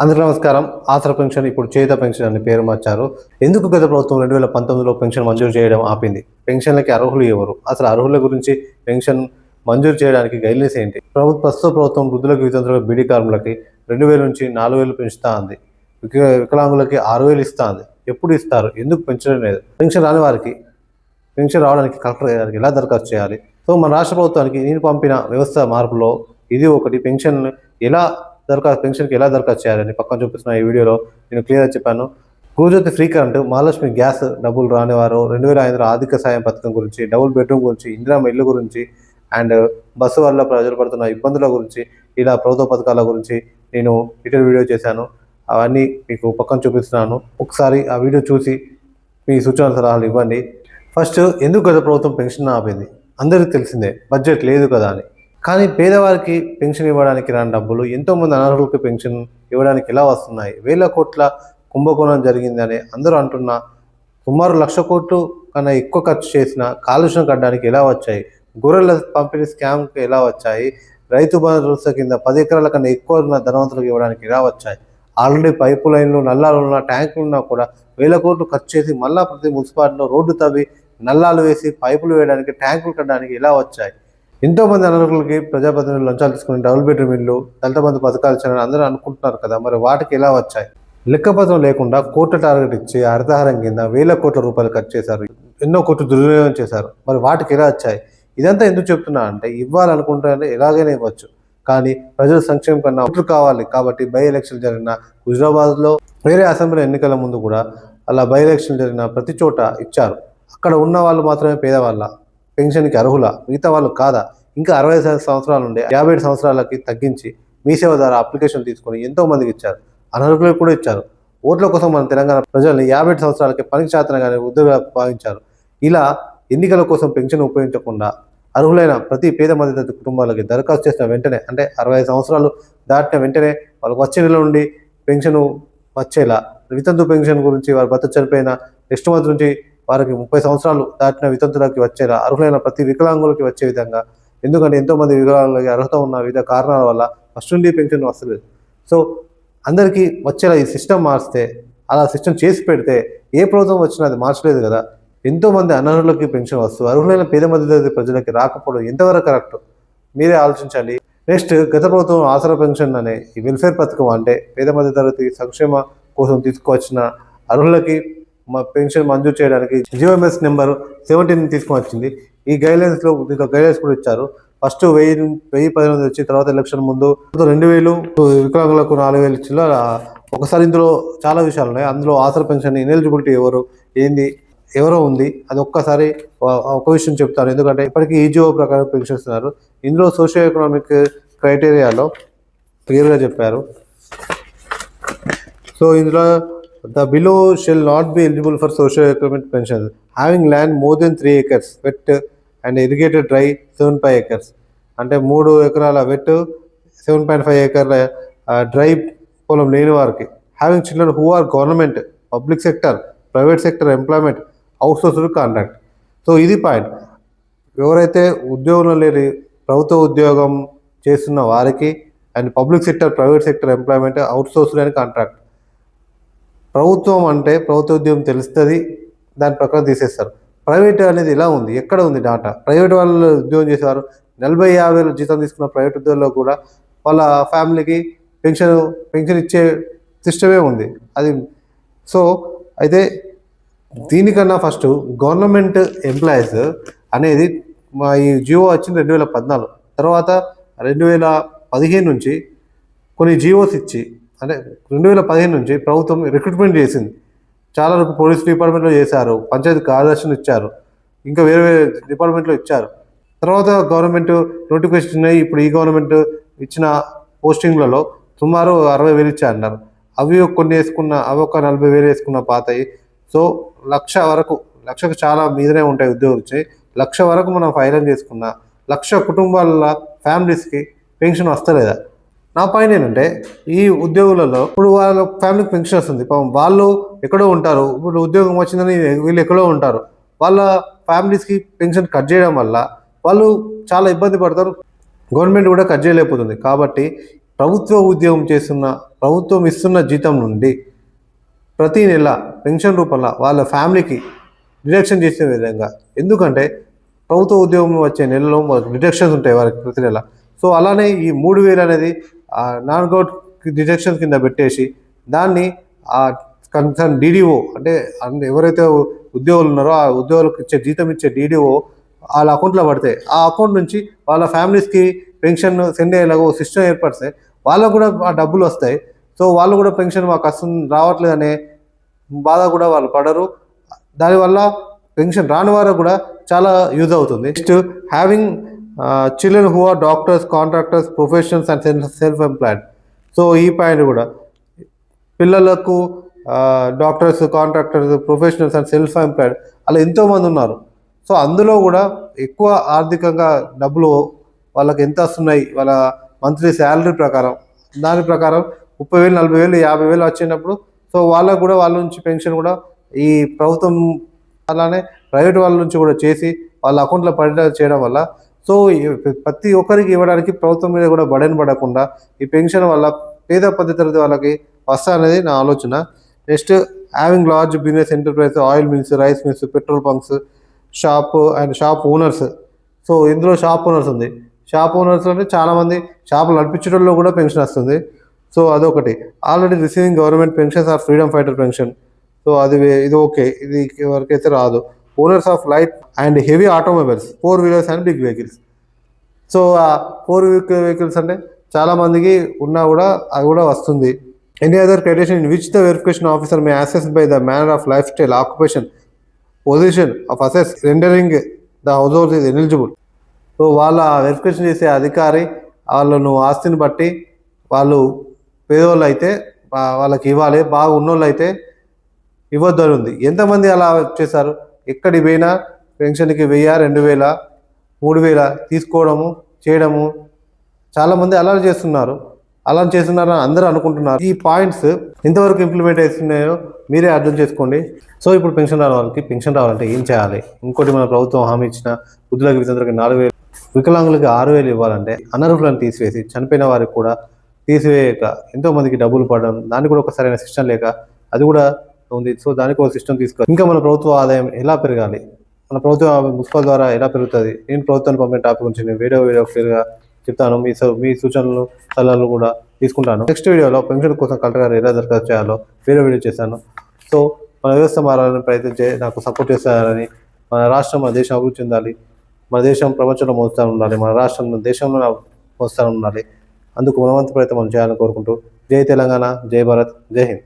అందరికీ నమస్కారం. ఆసరా పెన్షన్ ఇప్పుడు చేత పెన్షన్ అని పేరు మార్చారు. ఎందుకు గత ప్రభుత్వం రెండు వేల పంతొమ్మిదిలో పెన్షన్ మంజూరు చేయడం ఆపింది? పెన్షన్లకి అర్హులు ఎవరు? అసలు అర్హుల గురించి పెన్షన్ మంజూరు చేయడానికి గైడ్లైన్స్ ఏంటి? ప్రభుత్వ ప్రస్తుత ప్రభుత్వం వృద్ధులకు వితంతులకు బీడీ కార్మికులకి రెండు వేల నుంచి నాలుగు వేలు పెంచుతా ఉంది విక- వికలాంగులకి ఆరు వేలు ఇస్తా ఉంది ఎప్పుడు ఇస్తారు? ఎందుకు పెంచడం లేదు? పెన్షన్ రాని వారికి పెన్షన్ రావడానికి కలెక్టర్ గారికి ఎలా దరఖాస్తు చేయాలి? సో మన రాష్ట్ర ప్రభుత్వానికి నేను పంపిన వ్యవస్థ మార్పులో ఇది ఒకటి. పెన్షన్ ఎలా దరఖాస్తు పెన్షన్కి ఎలా దరఖాస్తు చేయాలని పక్కన చూపిస్తున్న ఈ వీడియోలో నేను క్లియర్గా చెప్పాను. Gruha Jyothi free current Mahalakshmi gas డబ్బులు రానివారు రెండు వేల ఐదు ఆర్థిక సాయం పథకం గురించి డబుల్ బెడ్రూమ్ గురించి ఇందిరా ఇల్లు గురించి అండ్ బస్సు వల్ల ప్రజలు పడుతున్న ఇబ్బందుల గురించి ఇలా ప్రభుత్వ పథకాల గురించి నేను డీటెయిల్ వీడియో చేశాను. అవన్నీ మీకు పక్కన చూపిస్తున్నాను. ఒకసారి ఆ వీడియో చూసి మీ సూచన సలహాలు ఇవ్వండి. ఫస్ట్ ఎందుకు గత ప్రభుత్వం పెన్షన్ ఆపింది? అందరికీ తెలిసిందే బడ్జెట్ లేదు కదా అని. కానీ పేదవారికి పెన్షన్ ఇవ్వడానికి రాని డబ్బులు ఎంతోమంది అనర్హులకు పెన్షన్ ఇవ్వడానికి ఎలా వస్తున్నాయి? వేల కోట్ల కుంభకోణం జరిగిందని అందరూ అంటున్నా సుమారు లక్ష కోట్లు కన్నా ఎక్కువ ఖర్చు చేసిన కాలుష్యం కట్టడానికి ఎలా వచ్చాయి? గొర్రెల పంపిణీ స్కామ్కి ఎలా వచ్చాయి? రైతు భరోసా కింద పది ఎకరాల కన్నా ఎక్కువ ఉన్న ధనవంతులకు ఇవ్వడానికి ఎలా వచ్చాయి? ఆల్రెడీ పైపు లైన్లు నల్లాలు ఉన్న ట్యాంకులు ఉన్నా కూడా వేల కోట్లు ఖర్చు చేసి మళ్ళా ప్రతి మున్సిపాలిటీలో రోడ్డు తవ్వి నల్లాలు వేసి పైపులు వేయడానికి ట్యాంకులు కట్టడానికి ఎలా వచ్చాయి? ఎంతోమంది అనర్హులకి ప్రజాప్రతినిధులు లంచాలు తీసుకుని డబుల్ బెడ్రూమ్ ఇల్లు దళిత బంధు పథకాలు ఇచ్చారని అందరూ అనుకుంటున్నారు కదా. మరి వాటికి ఎలా వచ్చాయి? లెక్కపత్రం లేకుండా కోట్ల టార్గెట్ ఇచ్చి హరితహారం కింద వేల కోట్ల రూపాయలు ఖర్చు చేశారు. ఎన్నో కోట్లు దుర్వినియోగం చేశారు. మరి వాటికి ఎలా వచ్చాయి? ఇదంతా ఎందుకు చెప్తున్నా అంటే ఇవ్వాలనుకుంటే ఎలాగైనా ఇవ్వచ్చు. కానీ ప్రజల సంక్షేమం కన్నా ఓట్లు కావాలి కాబట్టి బై ఎలక్షన్ జరిగిన హుజరాబాద్లో వేరే అసెంబ్లీ ఎన్నికల ముందు కూడా అలా బై ఎలక్షన్ జరిగిన ప్రతి చోట ఇచ్చారు. అక్కడ ఉన్న వాళ్ళు మాత్రమే పేదవాళ్ళ. పెన్షన్కి అర్హుల మిగతా వాళ్ళు కాదా? ఇంకా అరవై సంవత్సరాలు ఉండే యాభై ఏడు సంవత్సరాలకి తగ్గించి మీ సేవ ద్వారా అప్లికేషన్ తీసుకొని ఎంతో మందికి ఇచ్చారు. అనర్హులకు కూడా ఇచ్చారు. ఓట్ల కోసం మన తెలంగాణ ప్రజల్ని యాభై ఏడు సంవత్సరాలకి పనికి శాతంగానే ఉద్యోగ భావించారు. ఇలా ఎన్నికల కోసం పెన్షన్ ఉపయోగించకుండా అర్హులైన ప్రతి పేద మధ్యతరగతి కుటుంబాలకి దరఖాస్తు చేసిన వెంటనే అంటే అరవై ఐదు సంవత్సరాలు దాటిన వెంటనే వాళ్ళకి వచ్చే నెల నుండి పెన్షన్ వచ్చేలా వితంతు పెన్షన్ గురించి వారి భర్త చనిపోయిన నెక్స్ట్ మంత్ నుంచి వారికి ముప్పై సంవత్సరాలు దాటిన వితంతులకి వచ్చేలా అర్హులైన ప్రతి వికలాంగులకి వచ్చే విధంగా. ఎందుకంటే ఎంతోమంది వికలాంగులకి అర్హత ఉన్న వివిధ కారణాల వల్ల ఫస్ట్ నుండి పెన్షన్ వస్తలేదు సో అందరికీ వచ్చేలా ఈ సిస్టమ్ మార్చితే అలా సిస్టమ్ చేసి పెడితే ఏ ప్రభుత్వం వచ్చినా అది మార్చలేదు కదా. ఎంతోమంది అనర్హులకి పెన్షన్ వస్తుంది అర్హులైన పేద మధ్యతరగతి ప్రజలకి రాకపోవడం ఎంతవరకు కరెక్ట్? మీరే ఆలోచించాలి నెక్స్ట్ గత ప్రభుత్వం ఆసరా పెన్షన్ అనే ఈ వెల్ఫేర్ పథకం అంటే పేద మధ్యతరగతి సంక్షేమ కోసం తీసుకువచ్చిన అర్హులకి మా పెన్షన్ మంజూరు చేయడానికి జియోఎంఎస్ నెంబర్ సెవెంటీన్ తీసుకొని వచ్చింది. ఈ గైడ్లైన్స్లో దీంట్లో గైడ్లైన్స్ కూడా ఇచ్చారు. ఫస్ట్ వెయ్యి వెయ్యి పదిహేను వచ్చి తర్వాత ఎలక్షన్ ముందు రెండు వేలు వికలాంగులకు నాలుగు వేలు ఇచ్చిన ఒకసారి ఇందులో చాలా విషయాలు ఉన్నాయి. అందులో ఆసర పెన్షన్ ఇనెలిజిబిలిటీ ఎవరు ఏంది ఎవరో ఉంది. అది ఒక్కసారి ఒక విషయం చెప్తాను. ఎందుకంటే ఇప్పటికీ ఈజీఓ ప్రకారం పెన్షన్ ఇస్తున్నారు ఇందులో సోషియో ఎకనామిక్ క్రైటీరియాలో క్లియర్గా చెప్పారు. సో ఇందులో the below shell not be eligible for socio economic pension having land more than three acres wet and irrigated dry seven five acres అంటే మూడు ఎకరాల వెట్ సెవెన్ పాయింట్ ఫైవ్ ఏకర్ల dry పొలం లేని వారికి. Having children who are government public sector private sector employment outsourced contract so ఇది point ఎవరైతే ఉద్యోగంలో లేని ప్రభుత్వ ఉద్యోగం చేస్తున్న వారికి and public sector private sector employment outsourced అని కాంట్రాక్ట్ ప్రభుత్వం అంటే ప్రభుత్వ ఉద్యోగం తెలుస్తుంది దాని ప్రకారం తీసేస్తారు. ప్రైవేట్ అనేది ఇలా ఉంది? ఎక్కడ ఉంది డాటా ప్రైవేట్ వాళ్ళు ఉద్యోగం చేసేవారు. నలభై యాభై వేలు జీతం తీసుకున్న ప్రైవేట్ ఉద్యోగంలో కూడా వాళ్ళ ఫ్యామిలీకి పెన్షన్ పెన్షన్ ఇచ్చే సిస్టమే ఉంది. అది సో అయితే దీనికన్నా ఫస్ట్ గవర్నమెంట్ ఎంప్లాయీస్ అనేది మా ఈ జియో వచ్చింది రెండు వేల పద్నాలుగు. తర్వాత రెండు వేల పదిహేను నుంచి కొన్ని జియోస్ ఇచ్చి అంటే రెండు వేల పదిహేను నుంచి ప్రభుత్వం రిక్రూట్మెంట్ చేసింది. చాలా వరకు పోలీస్ డిపార్ట్మెంట్లో చేశారు. పంచాయతీ కార్యదర్శిని ఇచ్చారు. ఇంకా వేరే వేరే డిపార్ట్మెంట్లో ఇచ్చారు. తర్వాత గవర్నమెంట్ నోటిఫికేషన్ ఇప్పుడు ఈ గవర్నమెంట్ ఇచ్చిన పోస్టింగ్లలో సుమారు అరవై వేలు ఇచ్చారన్నారు అవి కొన్ని వేసుకున్న అవి ఒక నలభై వేలు వేసుకున్న పాతయి. సో లక్ష వరకు లక్షకు చాలా మీదనే ఉంటాయి ఉద్యోగులు వచ్చాయి లక్ష వరకు మనం ఫైనల్ చేసుకున్న లక్ష కుటుంబాల ఫ్యామిలీస్కి పెన్షన్ వస్తలేదా? నా పాయింట్ ఏంటంటే ఈ ఉద్యోగులలో ఇప్పుడు వాళ్ళ ఫ్యామిలీకి పెన్షన్ వస్తుంది పాపం వాళ్ళు ఎక్కడో ఉంటారు. ఇప్పుడు ఉద్యోగం వచ్చిందని వీళ్ళు ఎక్కడో ఉంటారు. వాళ్ళ ఫ్యామిలీస్కి పెన్షన్ కట్ చేయడం వల్ల వాళ్ళు చాలా ఇబ్బంది పడతారు. గవర్నమెంట్ కూడా కట్ చేయలేకపోతుంది. కాబట్టి ప్రభుత్వ ఉద్యోగం చేస్తున్న ప్రభుత్వం ఇస్తున్న జీతం నుండి ప్రతి నెల పెన్షన్ రూపంలో వాళ్ళ ఫ్యామిలీకి డిడక్షన్ చేసే విధంగా. ఎందుకంటే ప్రభుత్వ ఉద్యోగం వచ్చే నెలలో డిడక్షన్స్ ఉంటాయి వారికి ప్రతి నెల. సో అలానే ఈ మూడు వేలు అనేది నాన్గౌట్ డిడక్షన్ కింద పెట్టేసి దాన్ని ఆ కన్సర్న్ డీడీఓ అంటే అన్ని ఎవరైతే ఉద్యోగులు ఉన్నారో ఆ ఉద్యోగులకు ఇచ్చే జీతం ఇచ్చే డీడీఓ వాళ్ళ అకౌంట్లో పడతాయి ఆ అకౌంట్ నుంచి వాళ్ళ ఫ్యామిలీస్కి పెన్షన్ సెండ్ అయ్యేలాగా ఓ సిస్టమ్ ఏర్పడితే వాళ్ళకు కూడా ఆ డబ్బులు వస్తాయి. సో వాళ్ళు కూడా పెన్షన్ మాకు వస్తుంది రావట్లేదు అనే బాధ కూడా వాళ్ళు పడరు. దానివల్ల పెన్షన్ రాని వారు కూడా చాలా యూజ్ అవుతుంది. Next having children who are doctors contractors professions and self employed so ఈ పాయింట్ కూడా. పిల్లలకు doctors contractors professionals and self employed అలా ఎంతోమంది ఉన్నారు. సో అందులో కూడా ఎక్కువ ఆర్థికంగా డబ్బులు వాళ్ళకి ఎంత వస్తున్నాయి? వాళ్ళ మంత్లీ శాలరీ ప్రకారం. దాని ప్రకారం ముప్పై వేలు నలభై వేలు యాభై వేలు వచ్చినప్పుడు సో వాళ్ళకు కూడా వాళ్ళ నుంచి పెన్షన్ కూడా ఈ ప్రభుత్వం అలానే ప్రైవేట్ వాళ్ళ నుంచి కూడా చేసి వాళ్ళ అకౌంట్లో పడేలా చేయడం వల్ల సో ప్రతి ఒక్కరికి ఇవ్వడానికి ప్రభుత్వం మీద కూడా బడన్ పడకుండా ఈ పెన్షన్ వల్ల పేద పద్ధతి వాళ్ళకి వస్తా అనేది నా ఆలోచన. Next having large business enterprise oil mills rice mills petrol pumps shop and shop owners so ఇందులో షాప్ ఓనర్స్ ఉంది. షాప్ ఓనర్స్ అంటే చాలామంది షాపులు నడిపించడంలో కూడా పెన్షన్ వస్తుంది. సో అదొకటి. Already receiving government pensions or freedom fighter pension so అది వే- ఇది ఓకే. ఇది వరకైతే రాదు. Owners of light and heavy automobiles four wheelers and big vehicles so ఆ ఫోర్ వీలర్ వెహికల్స్ అంటే చాలామందికి ఉన్నా కూడా అది కూడా వస్తుంది. Any other criterion in which the verification officer may assess by the manner of lifestyle occupation position of assess rendering the household is eligible so వాళ్ళ verification చేసే అధికారి వాళ్ళను ఆస్తిని బట్టి వాళ్ళు పేదోళ్ళు అయితే వాళ్ళకి ఇవ్వాలి. బాగా ఉన్నోళ్ళు అయితే ఇవ్వద్దు అని ఉంది ఎంతమంది అలా చేశారు? ఎక్కడికి పోయినా పెన్షన్కి వెయ్యి రెండు వేల మూడు వేల తీసుకోవడము చేయడము. చాలామంది అలా చేస్తున్నారు. అలా చేస్తున్నారని అందరూ అనుకుంటున్నారు. ఈ పాయింట్స్ ఎంతవరకు ఇంప్లిమెంట్ అవుతున్నాయో మీరే అర్థం చేసుకోండి. సో ఇప్పుడు పెన్షన్ రాని పెన్షన్ రావాలంటే ఏం చేయాలి? ఇంకోటి మన ప్రభుత్వం హామీ ఇచ్చిన వృద్ధులకి వితంతులకి నాలుగు వేలు వికలాంగులకి ఆరు వేలు ఇవ్వాలంటే అనర్హులను తీసివేసి చనిపోయిన వారికి కూడా తీసివేయక ఎంతోమందికి డబ్బులు పడడం దానికి కూడా ఒక సరైన శిక్షణ లేక అది కూడా ఉంది సో దానికి ఒక సిస్టమ్ తీసుకో ఇంకా మన ప్రభుత్వ ఆదాయం ఎలా పెరగాలి? మన ప్రభుత్వ మున్సిపల్ ద్వారా ఎలా పెరుగుతుంది? నేను ప్రభుత్వాన్ని పంపిన టాపిక్ గురించి నేను వీడియో వీడియో క్లియర్గా చెప్తాను. మీ మీ సూచనలు సలహాలు కూడా తీసుకుంటాను. నెక్స్ట్ వీడియోలో పెన్షన్ కోసం కలెక్టర్ గారు ఎలా దరఖాస్తు చేయాలో వేరే వీడియో చేశాను సో మన వ్యవస్థ మారాలని ప్రయత్నించే నాకు సపోర్ట్ చేస్తారని మన రాష్ట్రం మన దేశం అభివృద్ధి చెందాలి. మన దేశం ప్రపంచంలో మోస్తాను ఉండాలి. మన రాష్ట్రం మన దేశంలో మోస్తాను ఉండాలి. అందుకు మనవంత ప్రయత్నం మనం చేయాలని కోరుకుంటూ జై తెలంగాణ జై భారత్ జై హింద్.